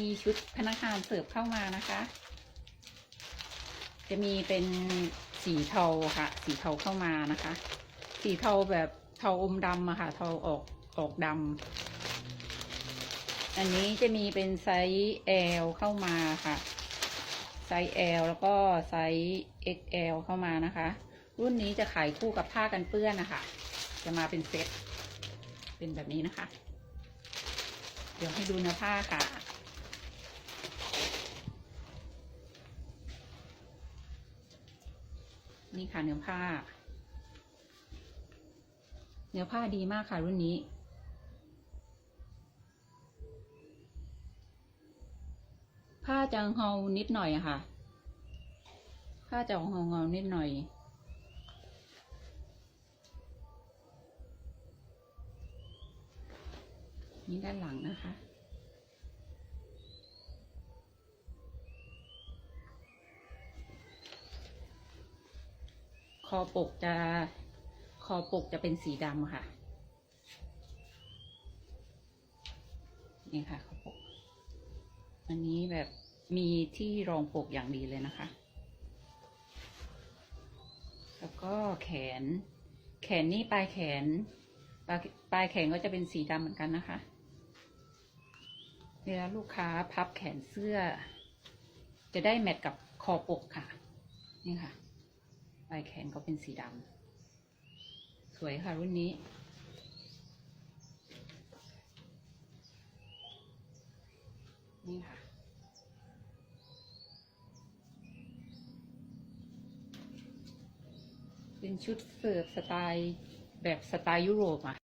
มีชุดพนักงานเสิร์ฟเข้ามานะคะ จะมีเป็นสีเทาค่ะ สีเทาเข้ามานะคะ สีเทาแบบเทาอมดำอะค่ะ เทาออกออกดำอันนี้จะมีเป็นไซส์ L เข้ามาค่ะ ไซส์ L แล้วก็ไซส์ XL เข้ามานะคะ รุ่นนี้จะขายคู่กับผ้ากันเปื้อนนะคะ จะมาเป็นเซ็ตเป็นแบบนี้นะคะ เดี๋ยวให้ดูเนื้อผ้าค่ะ นี่ค่ะเนื้อผ้า เนื้อผ้าดีมากค่ะรุ่นนี้ ผ้าจะเงานิดหน่อยค่ะ ผ้าจะเงาเงานิดหน่อยนี่ด้านหลังนะคะ คอปกจะคอปกจะเป็นสีดำค่ะ นี่ค่ะคอปก อันนี้แบบมีที่รองปกอย่างดีเลยนะคะ แล้วก็แขน แขนนี่ปลายแขนปลายปลายแขนก็จะเป็นสีดำเหมือนกันนะคะเวลาลูกค้าพับแขนเสื้อ จะได้แมทกับคอปกค่ะ นี่ค่ะ ลายแขนก็เป็นสีดำ สวยค่ะรุ่นนี้ นี่ค่ะ เป็นชุดเสิร์ฟสไตล์แบบสไตล์ยุโรปอะ